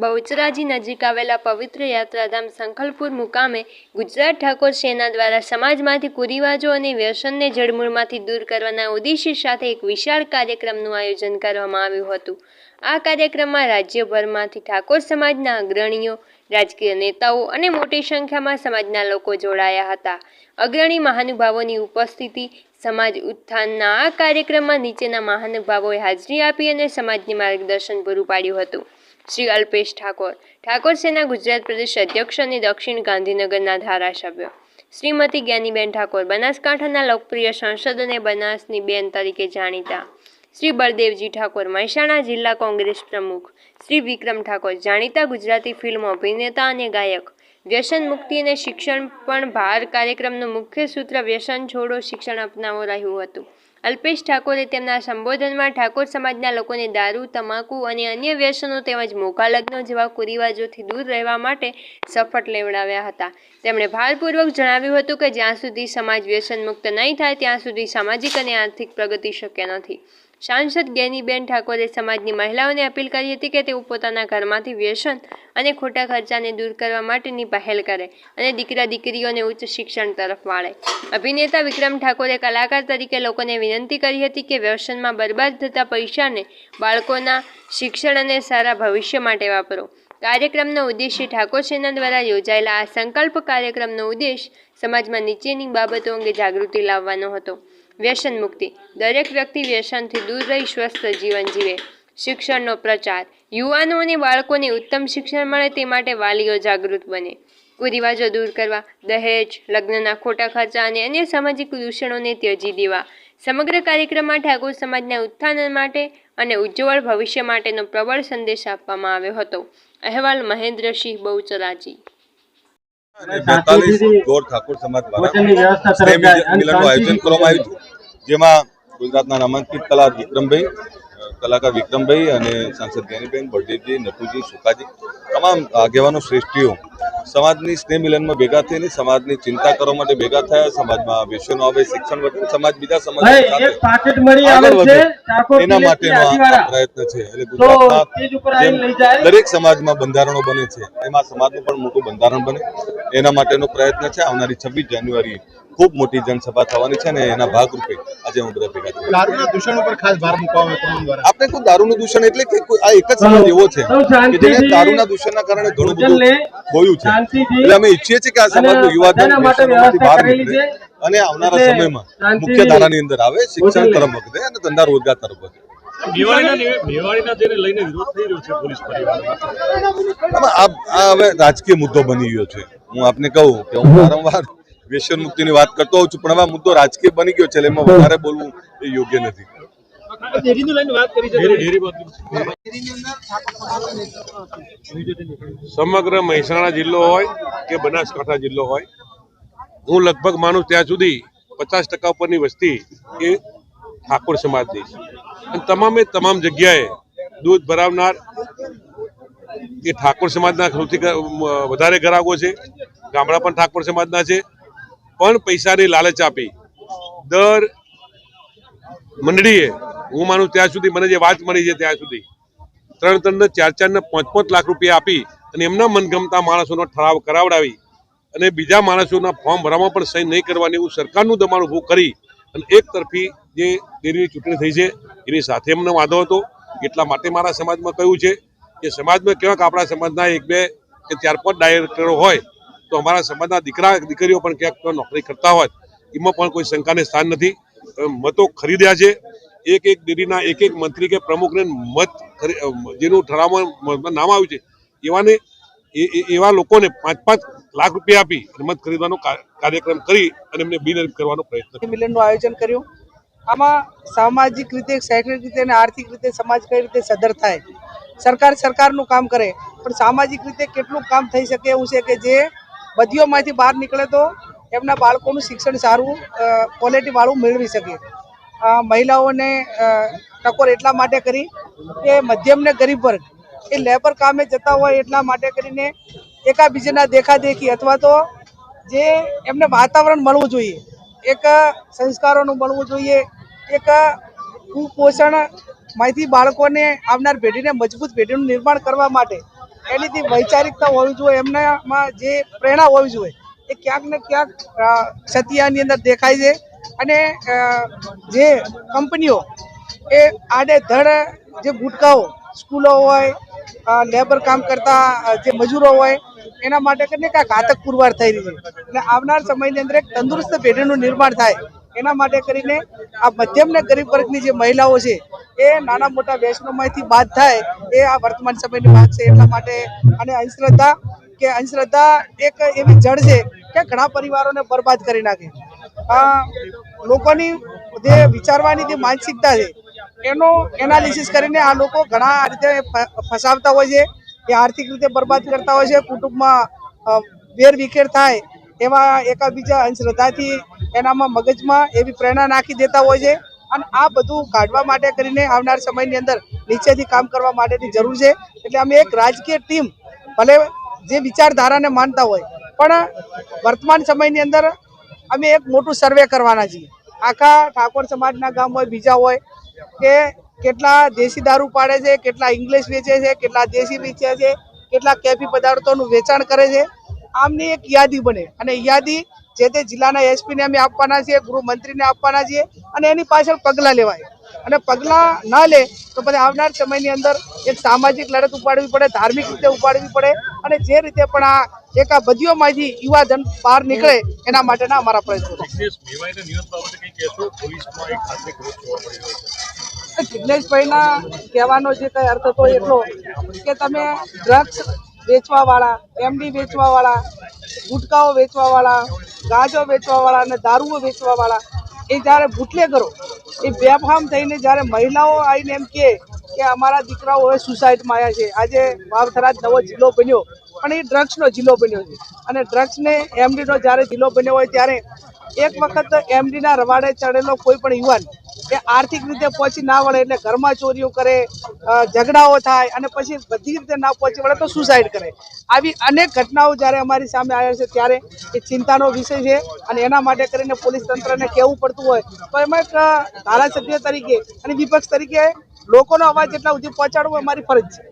બહુચરાજી નજીક આવેલા પવિત્ર યાત્રાધામ સંખલપુર મુકામે ગુજરાત ઠાકોર સેના દ્વારા સમાજમાંથી કુરિવાજો અને વ્યસનને જડમૂળમાંથી દૂર કરવાના ઉદ્દેશ્ય સાથે એક વિશાળ કાર્યક્રમનું આયોજન કરવામાં આવ્યું હતું. આ કાર્યક્રમમાં રાજ્યભરમાંથી ઠાકોર સમાજના અગ્રણીઓ રાજકીય નેતાઓ અને મોટી સંખ્યામાં સમાજના લોકો જોડાયા હતા. અગ્રણી મહાનુભાવોની ઉપસ્થિતિ સમાજ ઉત્થાનના આ કાર્યક્રમમાં નીચેના મહાનુભાવોએ હાજરી આપી અને સમાજને માર્ગદર્શન પૂરું પાડ્યું હતું. શ્રી અલ્પેશ ઠાકોર ઠાકોર સેના ગુજરાત પ્રદેશ અધ્યક્ષ અને દક્ષિણ ગાંધીનગરના ધારાસભ્ય. શ્રીમતી જ્ઞાનીબેન ઠાકોર બનાસકાંઠાના લોકપ્રિય સાંસદ અને બનાસની બેન તરીકે જાણીતા. શ્રી બળદેવજી ઠાકોર મહેસાણા જિલ્લા કોંગ્રેસ પ્રમુખ, શ્રી વિક્રમ ઠાકોર જાણીતા ગુજરાતી ફિલ્મ અભિનેતા અને ગાયક. વ્યસન મુક્તિ અને શિક્ષણ પણ ભાર કાર્યક્રમનું મુખ્ય સૂત્ર વ્યસન છોડો શિક્ષણ અપનાવો રહ્યું હતું. અલ્પેશ ઠાકોરે તેમના સંબોધનમાં ઠાકોર સમાજના લોકોને દારૂ, તમાકુ અને અન્ય વ્યસનો તેમજ મોઘા લગ્નો જેવા કુરિવાજોથી દૂર રહેવા માટે શપથ લેવડાવ્યા હતા. તેમણે ભારપૂર્વક જણાવ્યું હતું કે જ્યાં સુધી સમાજ વ્યસન મુક્ત નહીં થાય, ત્યાં સુધી સામાજિક અને આર્થિક પ્રગતિ શક્ય નથી. સાંસદ ગેનીબેન ઠાકોરે સમાજની મહિલાઓને અપીલ કરી હતી કે તેઓ પોતાના ઘરમાંથી વ્યસન અને ખોટા ખર્ચાને દૂર કરવા માટેની પહેલ કરે અને દીકરા દીકરીઓને ઉચ્ચ શિક્ષણ તરફ વાળે. અભિનેતા વિક્રમ ઠાકોરે કલાકાર તરીકે લોકોને વિનંતી કરી હતી કે વ્યસનમાં બરબાદ થતા પૈસાને બાળકોના શિક્ષણ અને સારા ભવિષ્ય માટે વાપરો. કાર્યક્રમનો ઉદ્દેશ્ય ઠાકોર સેના દ્વારા યોજાયેલા આ સંકલ્પ કાર્યક્રમનો ઉદ્દેશ સમાજમાં નીચેની બાબતો અંગે જાગૃતિ લાવવાનો હતો. વ્યસન મુક્તિ. દરેક વ્યક્તિ વ્યસનથી દૂર રહી સ્વસ્થ જીવન જીવે. શિક્ષણનો પ્રચાર. યુવાનો અને બાળકોને ઉત્તમ શિક્ષણ મળે તે માટે વાલીઓ જાગૃત બને. કુરિવાજો દૂર કરવા દહેજ લગ્નના ખોટા ખર્ચા અને અન્ય સામાજિક દૂષણોને ત્યજી દેવા. સમગ્ર કાર્યક્રમમાં ઠાકોર સમાજના ઉત્થાન માટે અને ઉજ્જવળ ભવિષ્ય માટેનો પ્રબળ સંદેશ આપવામાં આવ્યો હતો. અહેવાલ મહેન્દ્રસિંહ બહુચરાજી. બેતાલીસ ગોર ઠાકોર સમાજ દ્વારા મિલનનું આયોજન કરવામાં આવ્યું હતું. જેમાં ગુજરાતના નામાંકિત કલા વિક્રમભાઈ કલાકાર વિક્રમભાઈ અને સાંસદ જ્ઞાનીબેન બળદેવજી નટુજી સુકાજી તમામ આગેવાનો શ્રેષ્ઠીઓ સમાજની સ્નેહ મિલનમાં ભેગા થઈને સમાજની ચિંતા કરવા માટે ભેગા થયા. સમાજમાં વ્યસનો આવે શિક્ષણ વધે સમાજ બીજા સમાજ એના માટેનો આ પ્રયત્ન છે. એટલે જાય. દરેક સમાજમાં બંધારણો બને છે એમાં સમાજનું પણ મોટું બંધારણ બને. એના માટેનો પ્રયત્ન છે. આવનારી છવ્વીસ જાન્યુઆરી ખૂબ મોટી જનસભા થવાની છે અને એના ભાગરૂપે આજે હું બધા ભેગા થયા. દારૂના દૂષણ ઉપર ખાસ ભાર મૂકવામાં તમામ દ્વારા. આપણે કોઈ દારૂનું દૂષણ એટલે કે કોઈ આ એક જ સમાજ એવો છે કે જેને દારૂના દૂષણના કારણે ઘણું બધું હોયું છે. એટલે અમે ઈચ્છીએ છીએ કે આ સમાજનો યુવાધન બહાર નીકળે અને આવનારા સમયમાં મુખ્ય ધારાની અંદર આવે શિક્ષણ તરફ વખતે અને ધંધા રોજગાર તરફ વધે. દિવાળીના દિવે- દિવાળીના તેને લઈને વિરોધ થઈ રહ્યો છે પોલીસ પરિવારમાં. આમાં આ આ રાજકીય મુદ્દો બની ગયો છે. હું આપને કહું કે હું વારંવાર વ્યસન મુક્તિની વાત કરતો હોઉં છું પણ હવે મુદ્દો રાજકીય બની ગયો છે એટલે એમાં વધારે બોલવું એ યોગ્ય નથી. સમગ્ર મહેસાણા જિલ્લો હોય કે બનાસકાંઠા જિલ્લો હોય હું લગભગ માનું ત્યાં સુધી પચાસ ટકા ઉપરની વસ્તી એ ઠાકોર સમાજની છે. અને તમામે તમામ જગ્યાએ દૂધ ભરાવનાર એ ઠાકોર સમાજના સૌથી વધારે ગરાગો છે ગામડા પણ ઠાકોર સમાજના છે પણ પૈસાની લાલચ આપી. દર મંડળીએ, હું માનું ત્યાં સુધી મને જે વાત મળી છે ત્યાં સુધી, ત્રણ ત્રણ ચાર ચાર ને પાંચ પાંચ લાખ રૂપિયા આપી અને એમના મનગમતા માણસોનો ઠરાવ કરાવડાવી અને બીજા માણસોના ફોર્મ ભરવામાં પણ સહી નહીં કરવાની એવું સરકારનું દબાણ ઊભું કરી અને એક તરફી જે ડેરીની ચૂંટણી થઈ છે, એની સાથે એમનો વાંધો હતો. એટલા માટે મારા સમાજમાં કહ્યું છે કે સમાજમાં કેવા આપણા સમાજના એક બે કે ચાર પાંચ ડાયરેક્ટરો હોય તો અમારા સમાજના દીકરા, દીકરીઓ પણ ક્યાંક નોકરી કરતા હોય, એમાં પણ કોઈ શંકાને સ્થાન નથી. મતો ખરીદ્યા છે. એક એક ડેરીના એક એક મંત્રી કે પ્રમુખને મત જેનું ઠરાવમાં નામ આવ્યું છે, એવાને એવા લોકોને પાંચ પાંચ લાખ રૂપિયા આપી મત ખરીદવાનો કાર્યક્રમ કરી અને એમને બિનહરીફ કરવાનો પ્રયત્ન મિલનનું આયોજન કર્યું. આમાં સામાજિક રીતે, શૈક્ષણિક રીતે અને આર્થિક રીતે સમાજ કઈ રીતે સદર થાય? સરકાર સરકારનું કામ કરે, પણ સામાજિક રીતે કેટલું કામ થઈ શકે એવું છે કે જે બદીઓમાંથી બહાર નીકળે તો એમના બાળકોનું શિક્ષણ સારું ક્વોલિટી વાળું મેળવી શકે. મહિલાઓને ટકોર એટલા માટે કરી કે મધ્યમને ગરીબ વર્ગ. એ લેબર કામે જતા હોય એટલા માટે કરીને એકાબીજાના દેખાદેખી અથવા તો જે એમને વાતાવરણ મળવું જોઈએ, એક સંસ્કારોનું મળવું જોઈએ, એક કુપોષણમાંથી બાળકોને આવનાર પેઢીને મજબૂત પેઢીનું નિર્માણ કરવા માટે એનીથી વૈચારિકતા હોવી જોઈએ, એમનામાં જે પ્રેરણા હોવી જોઈએ, એ ક્યાંક ને ક્યાંક સતિયાની અંદર દેખાય છે. અને જે કંપનીઓ, એ આડેધડ જે ગુટકાઓ, સ્કૂલો હોય લેબર કામ કરતા જે મજૂરો હોય, એના માટે કરીને કાંઈક ઘાતક પુરવાર થઈ રહી છે. એટલે આવનાર સમયની અંદર એક તંદુરસ્ત પેઢીનું નિર્માણ થાય. એના માટે કરીને આ મધ્યમ ને ગરીબ વર્ગની જે મહિલાઓ છે, એ નાના મોટા વૈષ્ણવમાંથી બાદ થાય, એ આ વર્તમાન સમયની વાત છે. એટલા માટે અને અંધશ્રદ્ધા, કે અંધશ્રદ્ધા એક એવી જડ છે કે ઘણા પરિવારોને બરબાદ કરી નાખે. આ લોકોની જે વિચારવાની જે માનસિકતા છે, એનો એનાલિસિસ કરીને આ લોકો ઘણા રીતે ફસાવતા હોય છે, એ આર્થિક રીતે બરબાદ કરતા હોય છે, કુટુંબમાં વેરવિખેર થાય એવા એકાબીજા અંધશ્રદ્ધાથી એનામાં મગજમાં એવી પ્રેરણા નાખી દેતા હોય છે. અને આ બધું કાઢવા માટે કરીને આવનાર સમયની અંદર નીચેથી કામ કરવા માટેની જરૂર છે. એટલે અમે એક રાજકીય ટીમ ભલે જે વિચારધારાને માનતા હોય, પણ વર્તમાન સમયની અંદર અમે એક મોટું સર્વે કરવાના છીએ. આખા ઠાકોર સમાજના ગામ હોય, બીજા હોય, કે કેટલા દેશી દારૂ પાડે છે, કેટલા ઇંગ્લિશ વેચે છે, કેટલા દેશી વેચે છે, કેટલા કેફી પદાર્થોનું વેચાણ કરે છે આમની એક યાદી બને. અને યાદી જે તે જિલ્લાના એસપીને અમે આપવાના છીએ ગૃહમંત્રીને આપવાના છીએ અને એની પાછળ પગલાં લેવાય. અને પગલાં ના લે તો પછી આવનાર સમયની અંદર એક સામાજિક લડત ઉપાડવી પડે ધાર્મિક રીતે ઉપાડવી પડે અને જે રીતે પણ આ એક આ યુવા ધન બહાર નીકળે એના માટેના અમારા પ્રયત્નો છે. જિગ્નેશભાઈના કહેવાનો જે કઈ અર્થ હતો એટલો કે તમે ડ્રગ્સ વેચવા વાળા એમડી વેચવાવાળા, ગુટકાઓ વેચવાવાળા ગાજો ગાંજો વેચવા અને દારૂઓ વેચવાવાળા, એ જ્યારે બુટલેગરો એ બેફામ થઈને જ્યારે મહિલાઓ આવીને એમ કહે કે અમારા દીકરાઓ હવે સુસાઇડમાં આવ્યા છે. આજે વાવથરા નવો જિલ્લો બન્યો, પણ એ ડ્રગ્સનો જિલ્લો બન્યો છે. અને ડ્રગ્સને એમડીનો જ્યારે જિલ્લો બન્યો હોય ત્યારે એક વખત એમડીના રવાડે ચડેલો કોઈ પણ યુવાન એ આર્થિક રીતે પહોંચી ના વળે એટલે ઘરમાં ચોરીઓ કરે ઝઘડાઓ થાય અને પછી બધી રીતે ના પહોંચી વળે તો સુસાઇડ કરે. આવી અનેક ઘટનાઓ જ્યારે અમારી સામે આવે છે ત્યારે એ ચિંતાનો વિષય છે અને એના માટે કરીને પોલીસ તંત્રને કહેવું પડતું હોય તો એમાં એક ધારાસભ્ય તરીકે અને વિપક્ષ તરીકે લોકોનો અવાજ એટલા સુધી પહોંચાડવો એ મારી ફરજ છે.